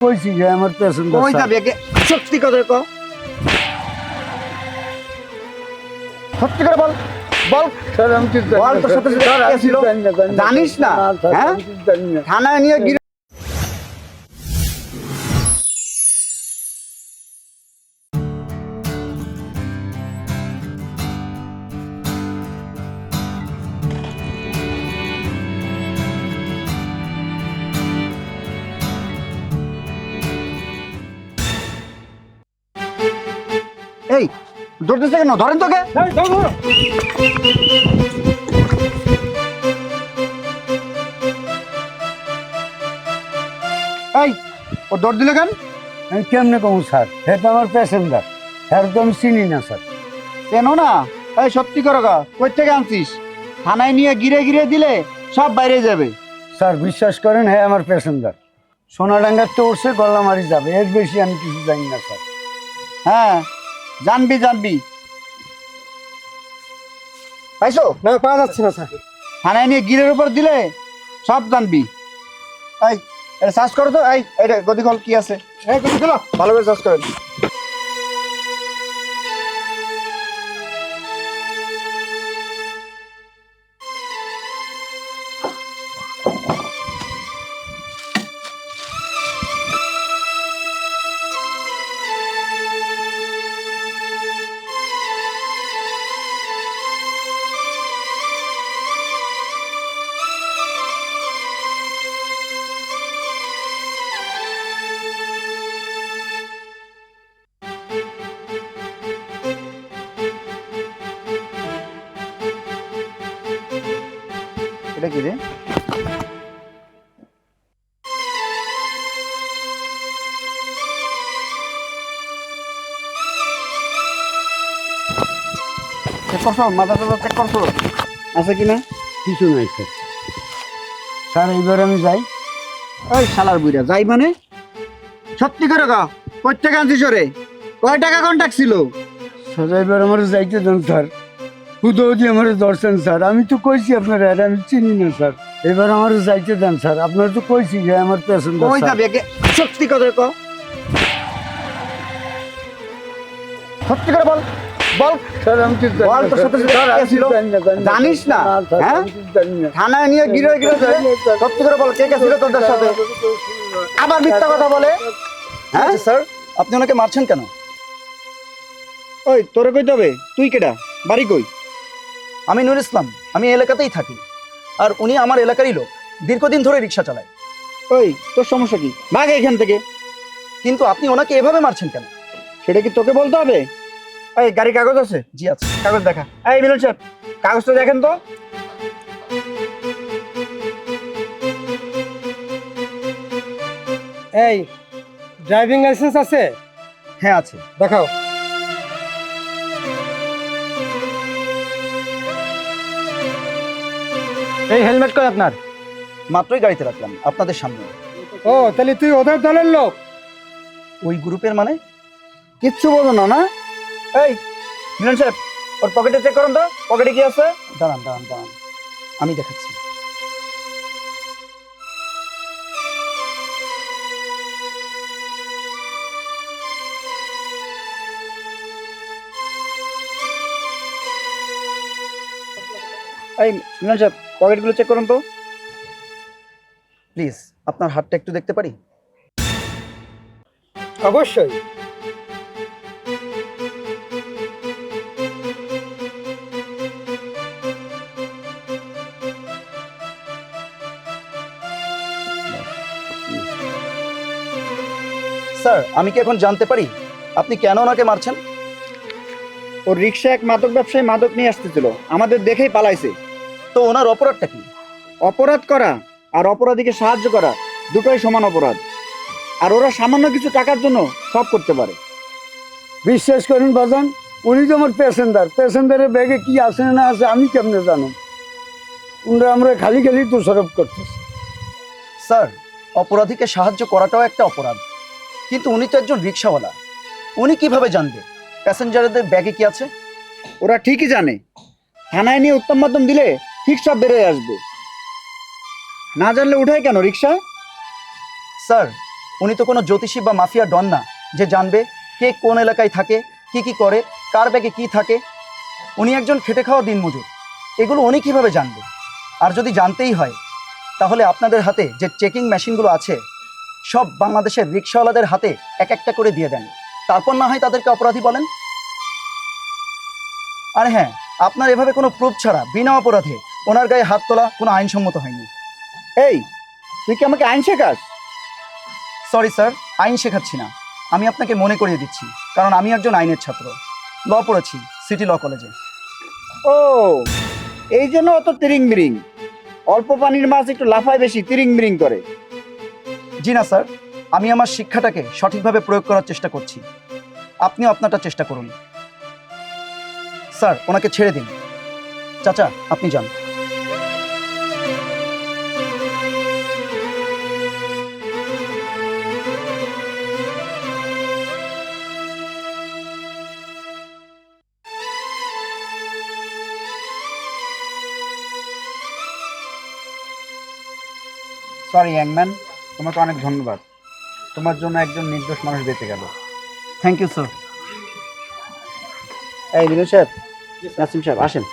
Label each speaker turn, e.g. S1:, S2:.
S1: কইছি যে আমার পেছন
S2: কই যাবে সত্যি কথা কও। সত্যি করে বল। বল।
S1: স্যার আমি?
S2: জানিস না? হ্যাঁ? থানায় নিয়ে দৌড়তেছে কেন? ধরেন তোকে। এই ও দৌড় দিলে কেন?
S1: আমি কেমনে কম স্যার? হে তো আমার প্যাসেঞ্জার হ্যাঁ তো আমি চিনি না স্যার।
S2: কেন না? এই সত্যি করো গা কই থেকে আনছিস? থানায় নিয়ে গিরে গিরে দিলে সব বাইরে যাবে।
S1: স্যার বিশ্বাস করেন হ্যাঁ আমার প্যাসেঞ্জার সোনাডাঙ্গার তো উঠছে গল্লামারি যাবে। এর বেশি আমি কিছু জানি না স্যার।
S2: হ্যাঁ জানবি জানবি। পাইছো?
S1: না পাওয়া যাচ্ছে না স্যার।
S2: থানায় নিয়ে গিরের উপর দিলে সব জানবি। এই এটা সার্চ করো তো। এই এটা গদিকল কি আছে? এই গদিকল ভালো করে সার্চ করেন। এটা কি রে? চেক করছ? মাথা টাথা চেক করছ? আছে কি না?
S1: কিছু নাই স্যার। স্যার এইবার আমি যাই।
S2: ওই শালার বুইরা যাই মানে? সত্যি করে গা কয় টাকা আনছিস রে কয় টাকা কন্ট্যাক্ট ছিল?
S1: স্যার এবার আমার যাইতে দেন স্যার। হুদৌদি আমার দর্শন স্যার। আমি তো কইছি আপনার আর আমি চিনি না স্যার। এবার আমার যাইতে দেন স্যার। আপনার তো কইছি যে আমার প্যাসেঞ্জার
S2: কই যাবে একে সত্যি কথা ক সত্যি করে বল। বল।
S1: স্যার আমি ঠিক
S2: বল তোর সাথে
S1: স্যার।
S2: কে ছিল? জানিস না? হ্যাঁ? থানায় নিয়ে গিরে গিরে সত্যি করে বল কে কে ছিল তোদের সাথে? আবার মিথ্যা কথা বলে? হ্যাঁ?
S3: স্যার। আপনি ওনাকে মারছেন কেন?
S2: ওই তোরে কইতে হবে। তুই কেডা? বাড়ি কই?
S3: আমি নুর ইসলাম আমি এই এলাকাতেই থাকি। আর উনি আমার এলাকারই লোক দীর্ঘদিন ধরে রিক্সা চালায়।
S2: ওই তোর সমস্যা কি? ভাগ এখান থেকে।
S3: কিন্তু আপনি ওনাকে এভাবে মারছেন কেন?
S2: সেটা কি তোকে বলতে হবে? এই গাড়ি কাগজ আছে?
S3: জি আছে।
S2: কাগজ দেখা। এই মিলন সাহেব কাগজটা দেখেন তো।
S4: এই ড্রাইভিং লাইসেন্স আছে?
S3: হ্যাঁ আছে।
S4: দেখাও। এই হেলমেট কই আপনার?
S3: মাত্রই গাড়িতে রাখলাম আপনাদের সামনে।
S4: ও তাহলে তুই ওদের দলের লোক?
S3: ওই গ্রুপের মানে?
S2: কিচ্ছু বলো না না? এই মিলন সাহেব ওর পকেটে চেক করুন তো পকেটে কি আছে?
S3: দাঁড়ান দাঁড়ান দাঁড়ান। আমি দেখাচ্ছি।
S2: এই মিলন সাহেব পকেটগুলো চেক করুন তো।
S3: প্লিজ আপনার হাতটা একটু দেখতে পারি?
S4: অবশ্যই।
S3: স্যার আমি কি এখন জানতে পারি? আপনি কেন ওনাকে মারছেন?
S2: ওর রিক্সা এক মাদক ব্যবসায়ী মাদক নিয়ে আসতেছিল। আমাদের দেখেই পালাইছে।
S3: তো ওনার অপরাধটা কি?
S2: অপরাধ করা আর অপরাধীকে সাহায্য করা দুটোই সমান অপরাধ। আর ওরা সামান্য কিছু টাকার জন্য সব করতে পারে।
S1: বিশ্বাস করেন বাজান উনি তো আমার প্যাসেঞ্জার। প্যাসেঞ্জারের ব্যাগে কি আছে না আছে আমি কেমনে জানো উনরা আমরা খালি খালি দোষারোপ করতেছি।
S3: স্যার অপরাধীকে সাহায্য করাটাও একটা অপরাধ। কিন্তু উনি তো একজন রিক্সাওয়ালা। উনি কীভাবে জানবে? প্যাসেঞ্জারদের ব্যাগে কি আছে?
S2: ওরা ঠিকই জানে। থানায় নিয়ে উত্তম মাধ্যম দিলে ঠিক সব বেরোয় আসবে। না জানলে উঠায় কেন রিক্সা?
S3: স্যার, উনি তো কোনো জ্যোতিষী বা মাফিয়া ডন না। যে জানবে কে কোন এলাকায় থাকে, কি কি করে, কার ব্যাগে কি থাকে। উনি একজন খেটে খাওয়া দিনমজুর। এগুলো উনি কীভাবে জানবে? আর যদি জানতেই হয়, তাহলে আপনাদের হাতে যে চেকিং মেশিনগুলো আছে, সব বাংলাদেশের রিক্সাওয়ালাদের হাতে এক একটা করে দিয়ে দেন। তারপর না হয় তাদেরকে অপরাধী বলেন। আর হ্যাঁ আপনার এভাবে কোনো প্রুফ ছাড়া, বিনা অপরাধে ওনার গায়ে হাত তোলা কোনো আইনসম্মত হয়নি।
S2: এই, তুই কি আমাকে আইন শেখাস?
S3: সরি স্যার আইন শেখাচ্ছি না। আমি আপনাকে মনে করিয়ে দিচ্ছি, কারণ আমি একজন আইনের ছাত্র। ল পড়েছি সিটি ল কলেজে
S2: ও, এই জন্য অত তিরিং বিরিং অল্প পানির মাছ একটু লাফায় বেশি তিরিং বিরিং করে।
S3: জি না স্যার আমি আমার শিক্ষাটাকে সঠিকভাবে প্রয়োগ করার চেষ্টা করছি। আপনিও আপনারটা চেষ্টা করুন। স্যার ওনাকে ছেড়ে দিন। চাচা, আপনি যান।
S2: সরি ইয়াংম্যান তোমাকে অনেক ধন্যবাদ। তোমার জন্য একজন নির্দোষ মানুষ বেঁচে গেল।
S3: থ্যাংক ইউ স্যার
S2: এই লিমন সাহেব নাসিম সাহেব আসেন।